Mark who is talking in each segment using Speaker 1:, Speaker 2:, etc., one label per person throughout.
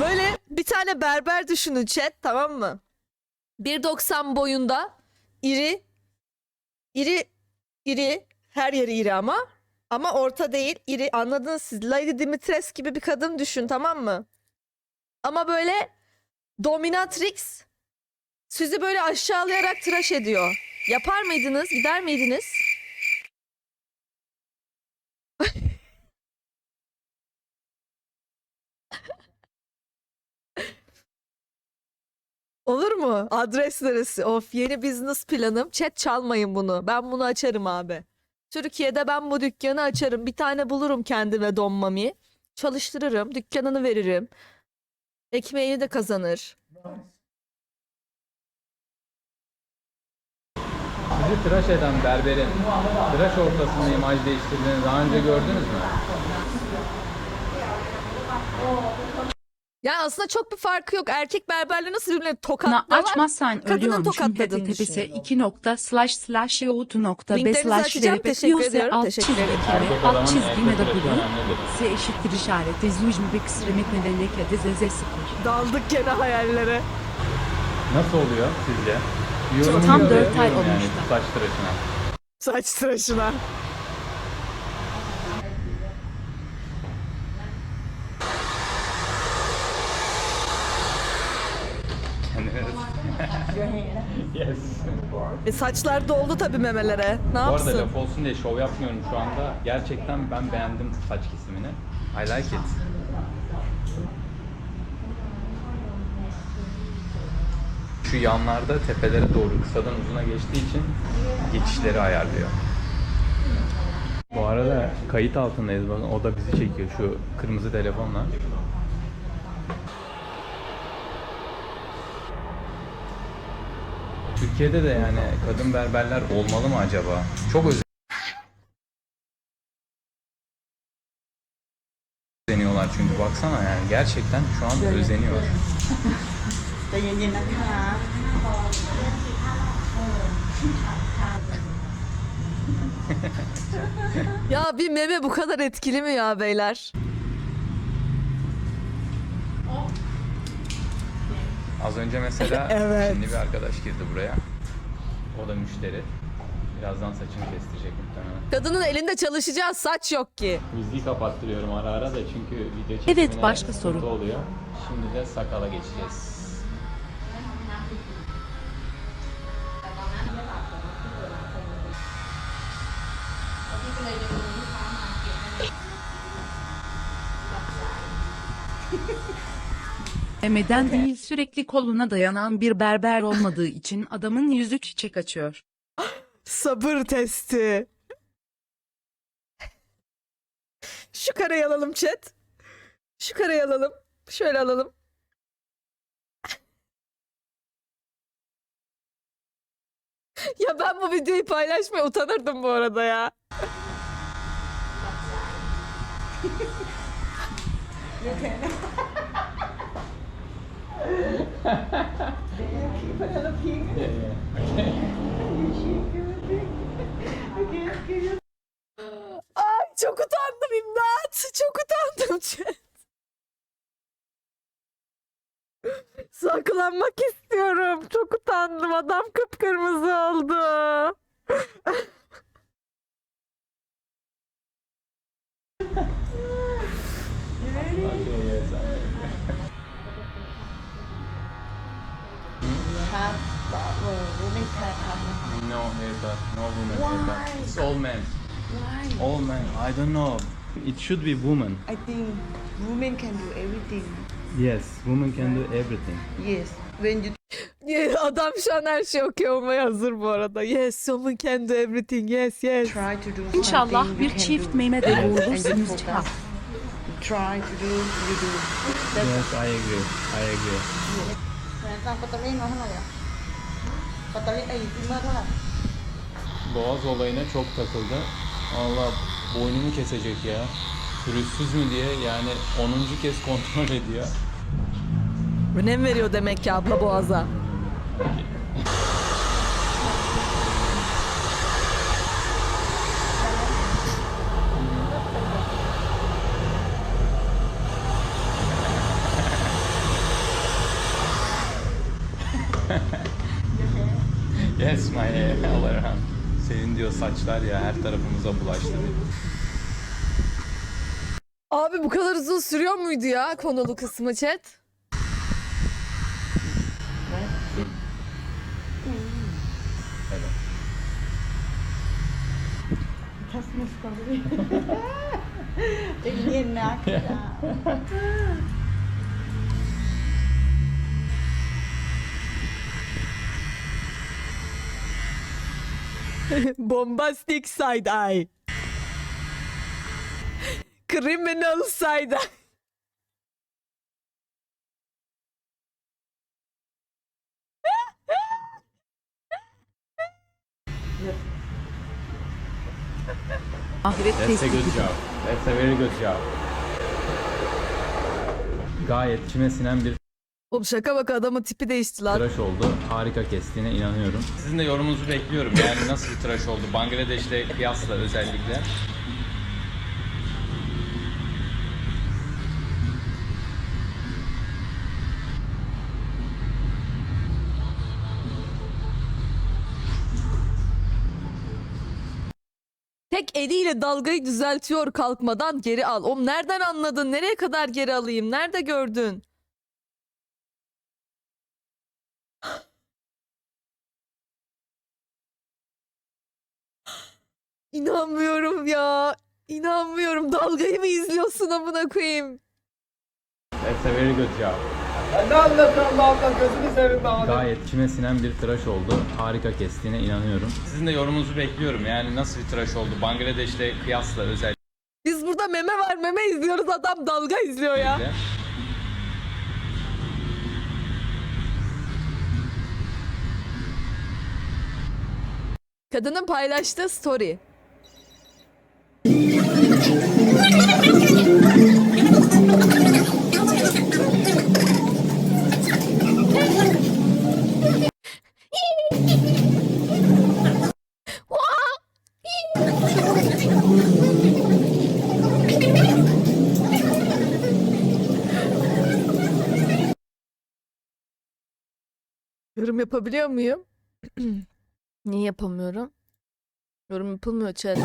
Speaker 1: Böyle bir tane berber düşünün chat tamam mı? 1.90 boyunda iri iri iri her yeri iri ama ama orta değil iri anladınız siz Lady Dimitrescu gibi bir kadın düşün tamam mı? Ama böyle dominatrix sizi böyle aşağılayarak tıraş ediyor. Yapar mıydınız? Gider miydiniz? Olur mu? Adres neresi? Of yeni business planım. Chat çalmayın bunu. Ben bunu açarım abi. Türkiye'de ben bu dükkanı açarım. Bir tane bulurum kendime Don Mami. Çalıştırırım. Dükkanını veririm. Ekmeğini de kazanır.
Speaker 2: Sizi tıraş eden berberin tıraş ortasında imaj değiştirdiğini daha önce gördünüz mü?
Speaker 1: Ya aslında çok bir farkı yok. Erkek berberle nasıl birbirine
Speaker 3: Na
Speaker 1: tokatlıyorlar?
Speaker 3: açmazsan
Speaker 1: kadının
Speaker 3: ölüyormuşum
Speaker 1: tokatladığını
Speaker 3: https
Speaker 1: düşünüyorum.
Speaker 3: 2 nokta slash slash yoğutu nokta be
Speaker 1: Linklerinizi
Speaker 3: slash
Speaker 1: açacağım.
Speaker 3: verip
Speaker 1: Teşekkür ediyorum.
Speaker 3: alt
Speaker 1: Teşekkür
Speaker 3: çizgi
Speaker 1: ederim.
Speaker 2: Erkek
Speaker 3: alt
Speaker 2: adamın
Speaker 3: çizgi de
Speaker 2: titresi
Speaker 3: bu
Speaker 2: önemlidir.
Speaker 3: S eşittir işareti züjmi bir kısremek nedenle de zeze sıfır.
Speaker 1: Daldık gene hayallere.
Speaker 2: Nasıl oluyor sizce? Yorum
Speaker 3: Tam dört ay olmuş da.
Speaker 2: saç tıraşına.
Speaker 1: Saç tıraşına.
Speaker 2: yes.
Speaker 1: E saçlar doldu tabii memelere. Ne
Speaker 2: Bu arada
Speaker 1: yapsın?
Speaker 2: laf olsun diye şov yapmıyorum şu anda. Gerçekten ben beğendim saç kesimini. I like it. Şu yanlarda tepelere doğru kısadan uzuna geçtiği için geçişleri ayarlıyor. Bu arada kayıt altındayız bakın o da bizi çekiyor şu kırmızı telefonla. Türkiye'de de yani kadın berberler olmalı mı acaba? Çok özeniyorlar çünkü baksana yani gerçekten şu an özeniyor.
Speaker 4: ใจเย็นๆนะคะ
Speaker 1: Ya bir meme bu kadar etkili mi ya beyler?
Speaker 2: Az önce mesela
Speaker 1: Evet.
Speaker 2: Çinli bir arkadaş girdi buraya. O da müşteri. Birazdan saçını kestirecek muhtemelen.
Speaker 1: Kadının elinde çalışacağı saç yok ki.
Speaker 2: Müziği kapattırıyorum ara ara da çünkü video
Speaker 3: Evet,
Speaker 2: çekimine
Speaker 3: başka
Speaker 2: sıkıntı
Speaker 3: soru.
Speaker 2: oluyor. Şimdi de sakala geçeceğiz.
Speaker 3: Memeden değil sürekli koluna dayanan bir berber olmadığı için adamın yüzü çiçek açıyor.
Speaker 1: Sabır testi. Şu kareyi alalım chat. Şu kareyi alalım. Şöyle alalım. Ya ben bu videoyu paylaşmaya utanırdım bu arada ya. Ay çok utandım imdat. Çok utandım. Saklanmak istiyorum. Çok utandım. Adam kıpkırmızı oldu.
Speaker 2: No haircut, no woman haircut. It's all men.
Speaker 4: Why?
Speaker 2: All men. I don't know. It should be woman.
Speaker 4: I think women can do everything.
Speaker 2: Yes, woman can do everything.
Speaker 4: Yes. When you
Speaker 1: Adam şu an her şey okey olmaya hazır bu arada. Yes, someone can do everything. Yes, yes.
Speaker 4: try to do
Speaker 3: İnşallah
Speaker 4: something,
Speaker 3: bir
Speaker 4: can
Speaker 3: çift
Speaker 4: do.
Speaker 3: meme de
Speaker 4: And you focus. Try to do, you do. That's
Speaker 2: Yes, I agree. I agree.
Speaker 4: สั่งปัตเตอรี่มาเท่าไหร่อ่ะปัตเตอรี่ไอ้ซิมเมอร์เท่าไหร่
Speaker 2: Boğaz olayına çok takıldı. Allah boynumu kesecek ya. Pürüzsüz mü diye yani 10. kez kontrol ediyor.
Speaker 1: Önem veriyor demek ki abla boğaza.
Speaker 2: yes my hair all around. Senin diyor saçlar ya her tarafımıza bulaştı diyor.
Speaker 1: Abi bu kadar uzun sürüyor muydu ya konulu kısmı chat?
Speaker 2: Evet.
Speaker 4: Christmas story. Tự nhiên là
Speaker 1: Bombastic side eye. Criminal side eye.
Speaker 3: Ahiret
Speaker 2: That's a good job. That's a very good job. Gayet içime sinen bir
Speaker 1: Oğlum şaka bak adamın tipi değişti lan.
Speaker 2: tıraş oldu. Harika kestiğine inanıyorum. Sizin de yorumunuzu bekliyorum. Yani nasıl bir tıraş oldu? Bangladeş'te kıyasla özellikle.
Speaker 1: Tek eliyle dalgayı düzeltiyor kalkmadan geri al. Oğlum nereden anladın? Nereye kadar geri alayım? Nerede gördün? İnanmıyorum ya. İnanmıyorum. Dalgayı mı izliyorsun amına koyayım?
Speaker 2: That's a very good job.
Speaker 5: Ne anlatıyorsun abla gözünü seveyim be abi.
Speaker 2: Gayet içime sinen bir tıraş oldu. Harika kestiğine inanıyorum. Sizin de yorumunuzu bekliyorum. Yani nasıl bir tıraş oldu? Bangladeş'te kıyasla özellikle.
Speaker 1: Biz burada meme var meme izliyoruz adam dalga izliyor ya. Kadının paylaştığı story. Yorum yapabiliyor muyum? Niye yapamıyorum? Yorum yapılmıyor chat.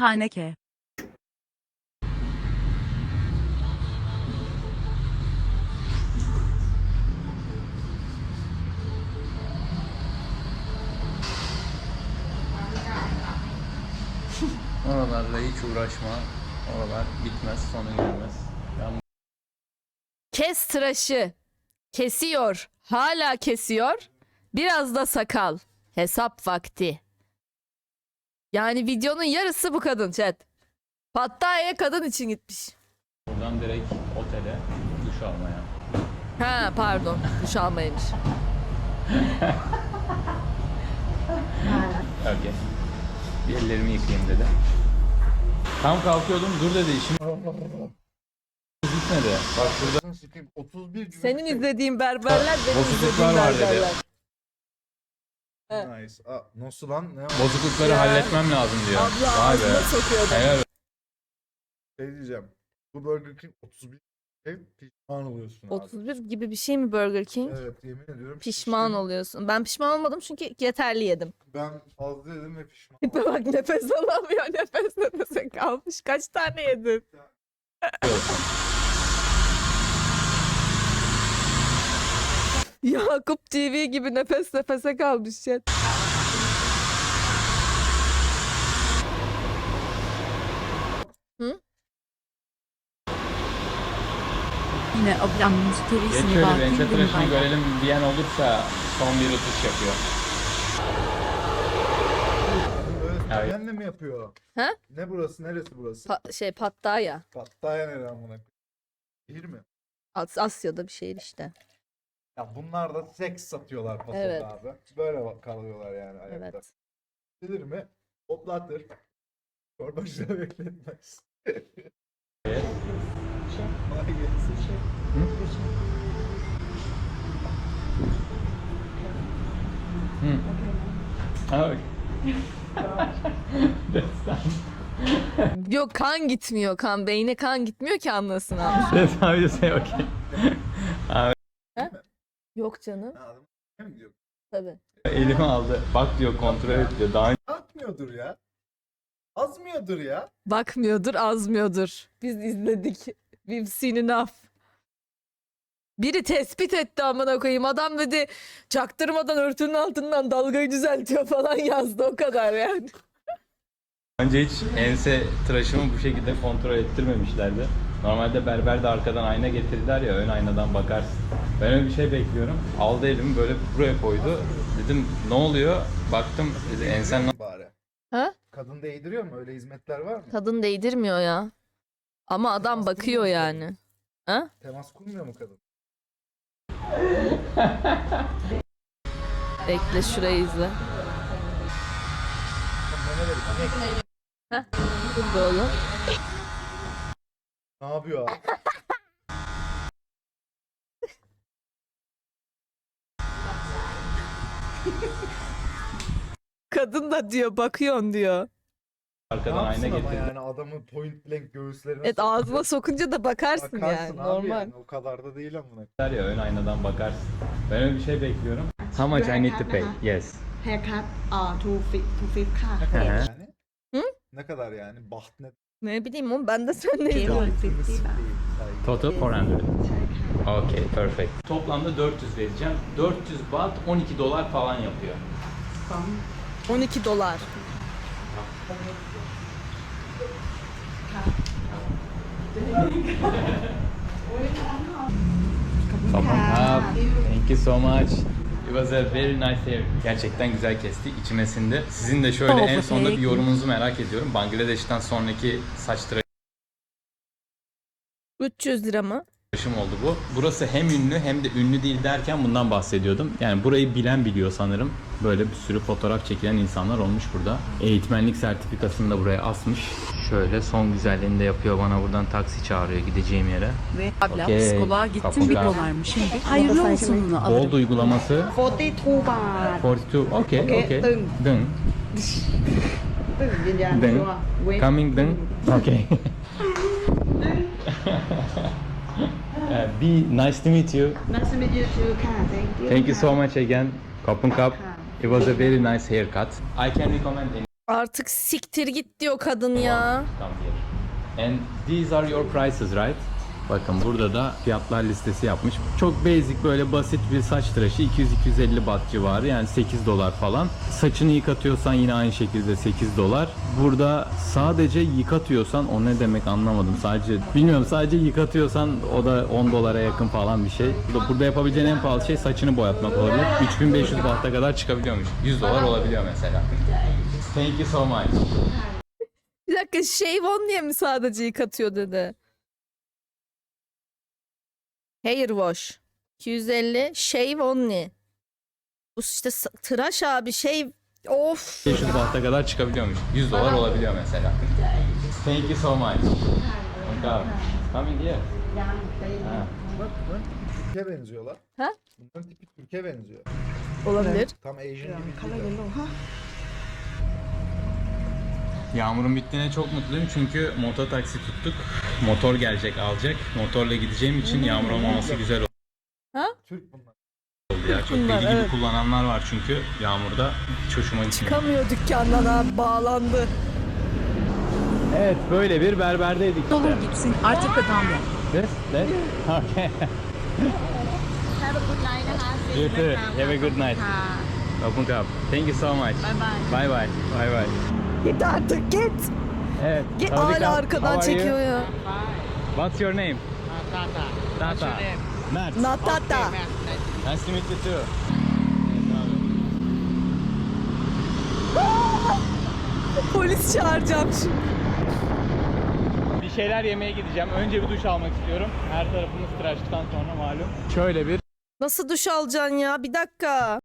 Speaker 3: Haneke.
Speaker 2: Oralarla hiç uğraşma. Oralar bitmez, sonu gelmez. Ben
Speaker 1: Kes tıraşı. Kesiyor. Hala kesiyor. Biraz da sakal. Hesap vakti. Yani videonun yarısı bu kadın chat. Pattaya kadın için gitmiş.
Speaker 2: buradan direkt otele duş almaya.
Speaker 1: Ha pardon. Duş almaymış.
Speaker 2: Okey. Bir ellerimi yıkayayım dedi. Tam kalkıyordum, dur dedi işim bitmedi. Bak burada
Speaker 5: Sikeyim, 31 gün.
Speaker 1: Senin izlediğin berberler benim
Speaker 2: Bozukluklar
Speaker 1: izlediğim
Speaker 2: var dedi.
Speaker 1: berberler.
Speaker 5: Nice. Aa, nasıl lan? Ne
Speaker 2: bozuklukları
Speaker 1: Ya.
Speaker 2: halletmem lazım diyor.
Speaker 1: Abla
Speaker 2: Vay be.
Speaker 1: ağzına sokuyordu.
Speaker 2: Helal
Speaker 5: şey diyeceğim. Bu Burger King 31 şey pişman oluyorsun abi.
Speaker 1: 31 gibi bir şey mi Burger King?
Speaker 5: Evet yemin ediyorum.
Speaker 1: Pişman
Speaker 5: şiştim.
Speaker 1: oluyorsun. Ben pişman olmadım çünkü yeterli yedim.
Speaker 5: Ben fazla yedim ve pişman
Speaker 1: Tipe bak nefes alamıyor. Nefes nefese kalmış. Kaç tane yedin? Yakup TV gibi nefes nefese kalmış chat.
Speaker 3: Yine ablamın
Speaker 2: Geç
Speaker 3: storiesini
Speaker 2: şöyle
Speaker 3: bakayım.
Speaker 2: bense tıraşını görelim diyen olursa son bir atış yapıyor. Evet.
Speaker 5: Kendine mi yapıyor?
Speaker 1: Ha?
Speaker 5: Ne burası? Neresi burası?
Speaker 1: Pa- şey Pattaya.
Speaker 5: Pattaya nere amına koyayım? Şehir mi?
Speaker 1: As- Asya'da bir şehir işte.
Speaker 5: Ya bunlar da seks satıyorlar pasoda
Speaker 1: Evet.
Speaker 5: abi. Böyle kalıyorlar yani ayakta.
Speaker 1: Evet.
Speaker 5: Bilir mi? Hoplatır. Çorbacıda bekletmez.
Speaker 2: Evet.
Speaker 5: Ay gelsin.
Speaker 2: Hı. Oh. That's done.
Speaker 1: Yok kan gitmiyor kan. Beyne kan gitmiyor ki anlasın abi.
Speaker 2: That's how you say okay.
Speaker 1: Yok canım.
Speaker 5: Adam mi gidiyor?
Speaker 1: Tabii.
Speaker 2: Elimi aldı. Bak diyor kontrol et diyor. Daha
Speaker 5: Atmıyordur ya. Azmıyordur ya.
Speaker 1: Bakmıyordur, azmıyordur. Biz izledik. We've seen enough. Biri tespit etti amına koyayım. Adam dedi çaktırmadan örtünün altından dalgayı düzeltiyor falan yazdı o kadar yani.
Speaker 2: önce hiç ense tıraşımı bu şekilde kontrol ettirmemişlerdi. Normalde berber de arkadan ayna getirirler ya ön aynadan bakarsın. Ben öyle bir şey bekliyorum. Aldı elimi böyle buraya koydu. Dedim ne oluyor? Baktım dedi, ensen
Speaker 5: Bari.
Speaker 1: Ha?
Speaker 5: Kadın değdiriyor mu? Öyle hizmetler var mı?
Speaker 1: Kadın değdirmiyor ya. Ama adam
Speaker 5: Temas
Speaker 1: bakıyor yani.
Speaker 5: kadın?
Speaker 1: Ha?
Speaker 5: Temas kurmuyor mu kadın?
Speaker 1: Bekle şurayı izle.
Speaker 5: İnek.
Speaker 1: Burada oğlum.
Speaker 5: Ne yapıyor abi?
Speaker 1: Kadın da diyor bakıyorsun diyor.
Speaker 2: Arkadan ayna
Speaker 5: Yapsın
Speaker 2: getirdi.
Speaker 5: yani adamın point blank göğüslerine
Speaker 1: Evet
Speaker 5: sokuyor.
Speaker 1: ağzına sokunca da bakarsın, yani normal.
Speaker 5: yani, o kadar da değil amına.
Speaker 2: Der ya ön aynadan bakarsın. Ben öyle bir şey bekliyorum. How much I need to pay? Yes.
Speaker 4: haircut uh, to fi- to fifth.
Speaker 5: Ne kadar
Speaker 2: Hı.
Speaker 5: yani?
Speaker 1: Hı?
Speaker 5: Ne kadar yani? Baht ne?
Speaker 1: Ne bileyim oğlum ben de sen
Speaker 4: ne
Speaker 5: Geliyor.
Speaker 2: Total 400. Okay, perfect. Toplamda 400 vereceğim. 400 baht 12 dolar falan yapıyor.
Speaker 1: From 12 dolar.
Speaker 2: Tamam. Thank you so much. It was a very nice hair. Gerçekten güzel kesti içimesinde. Sizin de şöyle oh, en sonda bir yorumunuzu merak ediyorum. Bangladeş'ten sonraki saç tıraşı
Speaker 1: 300 lira mı?
Speaker 2: Yaşım oldu bu. Burası hem ünlü hem de ünlü değil derken bundan bahsediyordum. Yani burayı bilen biliyor sanırım böyle bir sürü fotoğraf çekilen insanlar olmuş burada. Eğitmenlik sertifikasını da buraya asmış. Şöyle son güzelliğini de yapıyor bana buradan taksi çağırıyor gideceğim yere.
Speaker 3: Ve abla
Speaker 2: okay.
Speaker 3: psikoloğa gittim bir dolarmış şimdi. Hayırlı olsun alırım.
Speaker 2: Bold uygulaması.
Speaker 4: 42 baht.
Speaker 2: 42
Speaker 4: okey
Speaker 2: okey.
Speaker 4: Dın.
Speaker 2: Dın. Dın. Coming dın. Okey. Uh, be nice to meet you.
Speaker 4: Nice to meet you too, Thank you.
Speaker 2: Thank you so much again. Kapın kap. It was a very nice haircut. I can recommend any
Speaker 1: Artık siktir git diyor kadın ya.
Speaker 2: come here. And these are your prices, right? Bakın burada da fiyatlar listesi yapmış. Çok basic böyle basit bir saç tıraşı 200-250 baht civarı yani 8 dolar falan. Saçını yıkatıyorsan yine aynı şekilde 8 dolar. Burada sadece yıkatıyorsan o ne demek anlamadım. Sadece bilmiyorum sadece yıkatıyorsan o da 10 dolara yakın falan bir şey. Burada yapabileceğin en pahalı şey saçını boyatmak olabilir. 3500 bahta kadar çıkabiliyormuş. 100 dolar olabiliyor mesela. Thank you so much.
Speaker 1: Bir dakika shave on diye mi sadece yıkatıyor dedi. Hair wash. 250. Shave only. Bu işte tıraş abi shave. Of.
Speaker 2: 500 bahta kadar çıkabiliyormuş. 100 dolar olabiliyor mesela. Thank you so much. Thank you. Coming here. Ha.
Speaker 5: Bak benziyorlar.
Speaker 1: Ha?
Speaker 5: Bunların tipi Türk'e benziyor.
Speaker 1: Olabilir.
Speaker 5: Tam Asian gibi. değil
Speaker 4: de.
Speaker 2: Yağmurun bittiğine çok mutluyum çünkü motor taksi tuttuk. Motor gelecek alacak. Motorla gideceğim için yağmur olmaması güzel oldu. Ha?
Speaker 5: Türk bunlar.
Speaker 2: Oldu ya. Çok deli gibi
Speaker 1: evet.
Speaker 2: kullananlar var çünkü yağmurda hiç hoşuma gitmiyor.
Speaker 1: Çıkamıyor dükkandan abi bağlandı.
Speaker 2: Evet böyle bir berberdeydik. Işte.
Speaker 3: Olur gitsin artık adamla.
Speaker 2: This? This? Okay.
Speaker 4: have a good night.
Speaker 2: You too. Have a good night. Open cup. Thank you so much.
Speaker 4: Bye bye.
Speaker 2: Bye bye. Bye bye.
Speaker 1: Git artık git.
Speaker 2: Evet.
Speaker 1: Git hala arkadan çekiyor ya.
Speaker 2: What's your name? Tata. Mert.
Speaker 1: Natata.
Speaker 2: Nice to meet you too.
Speaker 1: Polis çağıracağım şimdi.
Speaker 2: Bir şeyler yemeye gideceğim. Önce bir duş almak istiyorum. Her tarafımız tıraştıktan sonra malum. Şöyle bir
Speaker 1: Nasıl duş alacaksın ya? Bir dakika.